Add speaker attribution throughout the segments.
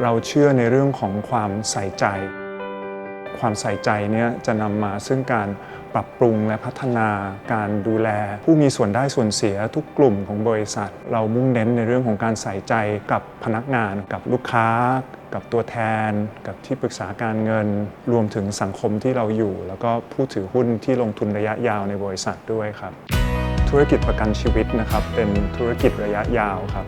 Speaker 1: เราเชื่อในเรื่องของความใส่ใจ ความใส่ใจเนี่ยจะนำมาซึ่งการปรับปรุงและพัฒนาการดูแล ผู้มีส่วนได้ส่วนเสียทุกกลุ่มของบริษัท เรามุ่งเน้นในเรื่องของการใส่ใจกับพนักงานกับลูกค้า กับตัวแทน กับที่ปรึกษาการเงิน รวมถึงสังคมที่เราอยู่ แล้วก็ผู้ถือหุ้นที่ลงทุนระยะยาวในบริษัทด้วยครับ ธุรกิจประกันชีวิตนะครับเป็นธุรกิจระยะยาวครับ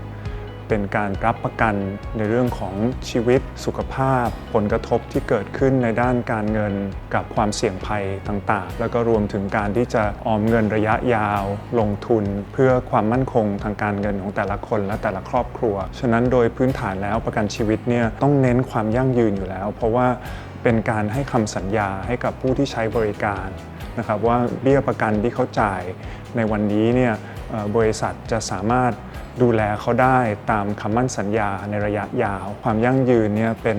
Speaker 1: เป็นการรับประกันในเรื่องของชีวิตสุขภาพ ผลกระทบที่เกิดขึ้นในด้านการเงินกับความเสี่ยงภัยต่างๆ แล้วก็รวมถึงการที่จะออมเงินระยะยาว ลงทุนเพื่อความมั่นคงทางการเงินของแต่ละคนและแต่ละครอบครัว ฉะนั้นโดยพื้นฐานแล้วประกันชีวิตเนี่ยต้องเน้นความยั่งยืนอยู่แล้ว เพราะว่าเป็นการให้คำสัญญาให้กับผู้ที่ใช้บริการนะครับว่าเบี้ยประกันที่เขาจ่ายในวันนี้เนี่ยบริษัทจะสามารถ ดูแลเขาได้ตามคำมั่นสัญญาในระยะยาว ความยั่งยืนเนี่ยเป็น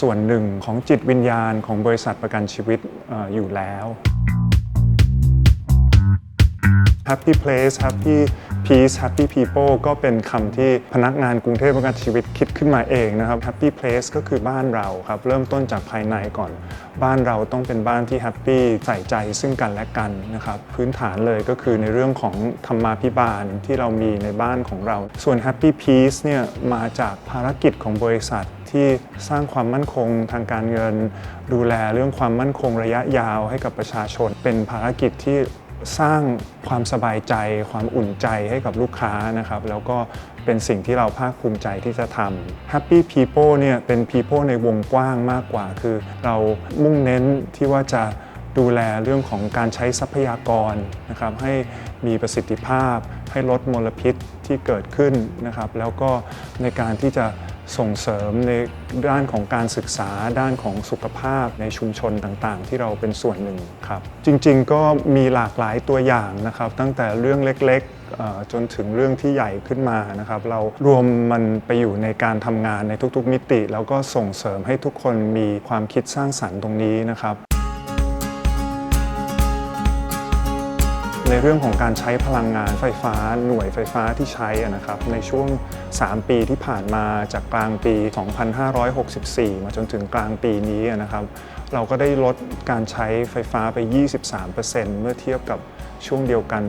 Speaker 1: ส่วนหนึ่งของจิตวิญญาณของบริษัทประกันชีวิตอยู่แล้ว Happy Place Happy Peace Happy People ก็เป็นคำที่พนักงานกรุงเทพประกันชีวิตคิดขึ้นมาเองนะครับ Happy Place ก็คือบ้านเราครับ เริ่มต้นจากภายในก่อน บ้านเราต้องเป็นบ้านที่แฮปปี้ใส่ใจซึ่งกันและกันนะครับ พื้นฐานเลยก็คือในเรื่องของธรรมาภิบาลที่เรามีในบ้านของเรา ส่วน Happy Peace เนี่ยมาจากภารกิจของบริษัทที่สร้างความมั่นคงทางการเงิน ดูแลเรื่องความมั่นคงระยะยาวให้กับประชาชน เป็นภารกิจที่ สร้างความสบายใจ ความอุ่นใจให้กับลูกค้านะครับ แล้วก็เป็นสิ่งที่เราภาคภูมิใจที่จะทำ Happy People เนี่ยเป็น People ในวงกว้างมากกว่า คือเรามุ่งเน้นที่ว่าจะดูแลเรื่องของการใช้ทรัพยากรนะครับให้มีประสิทธิภาพ ให้ลดมลพิษที่เกิดขึ้นนะครับ แล้วก็ในการที่จะ ส่งเสริมในด้านของการศึกษาด้านของสุขภาพในชุมชนต่างๆ ที่เราเป็นส่วนหนึ่งครับ จริงๆก็มีหลากหลายตัวอย่างนะครับ ตั้งแต่เรื่องเล็กๆจนถึงเรื่องที่ใหญ่ขึ้นมานะครับ เรารวมมันไปอยู่ในการทำงานในทุกๆมิติ แล้วก็ส่งเสริมให้ทุกคนมีความคิดสร้างสรรค์ตรงนี้นะครับ ในเรื่องของการใช้พลังงานไฟฟ้า หน่วยไฟฟ้าที่ใช้นะครับในช่วง 3 ปีที่ผ่านมาจากกลางปี 2564 มาจนถึงกลางปีนี้นะครับเราก็ได้ลดการใช้ไฟฟ้าไป 23%เมื่อเทียบกับช่วงเดียวกัน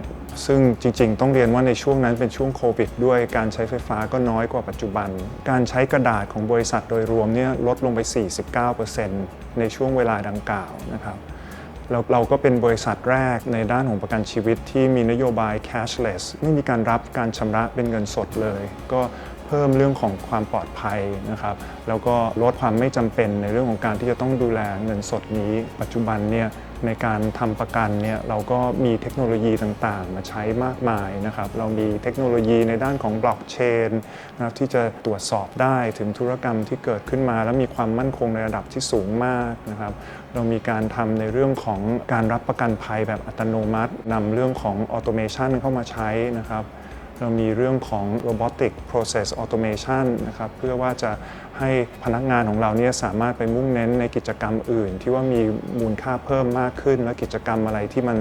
Speaker 1: ซึ่งจริงๆ ต้องเรียนว่าในช่วงนั้นเป็นช่วงโควิดด้วยการใช้ไฟฟ้าก็น้อยกว่าปัจจุบัน การใช้กระดาษของบริษัทโดยรวมเนี่ยลดลงไป 49%ในช่วงเวลาดังกล่าวนะครับ เราเราก็เป็นบริษัทแรกในด้านของประกันชีวิตที่มีนโยบาย cashless ไม่มีการรับการชำระเป็นเงินสดเลย ก็เพิ่มเรื่องของความปลอดภัยนะครับ แล้วก็ลดความไม่จำเป็นในเรื่องของการที่จะต้องดูแลเงินสดนี้ ปัจจุบันเนี่ย ในการทำประกันเนี่ยเราก็มีเทคโนโลยีต่างๆ มาใช้มากมายนะครับ เรามีเทคโนโลยีในด้านของบล็อกเชนนะครับที่จะตรวจสอบได้ถึงธุรกรรมที่เกิดขึ้นมา และมีความมั่นคงในระดับที่สูงมากนะครับเรามีการทำในเรื่องของการรับประกันภัยแบบอัตโนมัตินำเรื่องของออโตเมชันเข้ามาใช้นะครับ เรามีเรื่องของ robotic process automation นะครับเพื่อว่าจะให้พนักงานของเราเนี่ยสามารถไปมุ่งเน้นในกิจกรรมอื่น ที่ว่ามีมูลค่าเพิ่มมากขึ้น และกิจกรรมอะไรที่มัน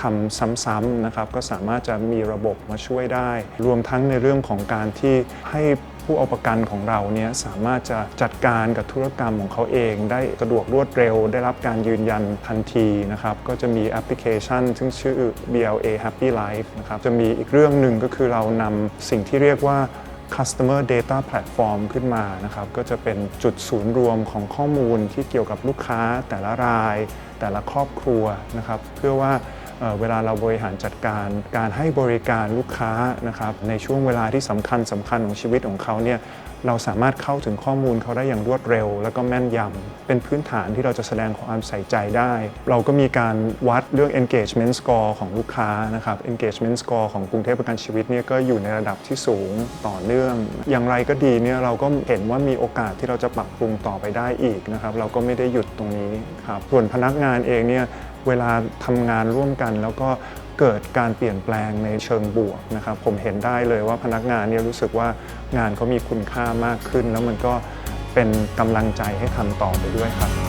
Speaker 1: ทำซ้ำๆนะครับก็สามารถจะมีระบบมาช่วยได้ รวมทั้งในเรื่องของการที่ให้ ผู้เอาประกันของเราเนี่ยสามารถจะจัดการกับธุรกรรมของเขาเอง ได้สะดวกรวดเร็ว ได้รับการยืนยันทันทีนะครับก็จะมีแอปพลิเคชัน ซึ่งชื่อ BLA Happy Life นะครับจะมีอีกเรื่องหนึ่งก็คือเรานำสิ่งที่เรียกว่า Customer Data Platform ขึ้นมานะครับก็จะเป็นจุดศูนย์รวมของข้อมูลที่เกี่ยวกับลูกค้าแต่ละราย แต่ละครอบครัวนะครับเพื่อว่า เเวลาเราบริหารจัดการ การให้บริการลูกค้านะครับในช่วงเวลาที่สำคัญสำคัญของชีวิตของเขาเนี่ยเราสามารถเข้าถึงข้อมูลเขาได้อย่างรวดเร็ว แล้วก็แม่นยำเป็นพื้นฐานที่เราจะแสดงความใส่ใจได้ เราก็มีการวัดเรื่อง engagement score ของลูกค้านะครับ engagement score ของกรุงเทพประกันชีวิตเนี่ยก็อยู่ในระดับที่สูงต่อเนื่อง อย่างไรก็ดีเนี่ยเราก็เห็นว่ามีโอกาสที่เราจะปรับปรุงต่อไปได้อีกนะครับ เราก็ไม่ได้หยุดตรงนี้ครับส่วนพนักงานเองเนี่ยเวลาทำงานร่วมกันแล้วก็ เกิดการเปลี่ยนแปลงในเชิงบวกนะครับผมเห็นได้เลยว่าพนักงานเนี่ยรู้สึกว่างานเขามีคุณค่ามากขึ้น แล้วมันก็เป็นกำลังใจให้ทำต่อไปด้วยครับ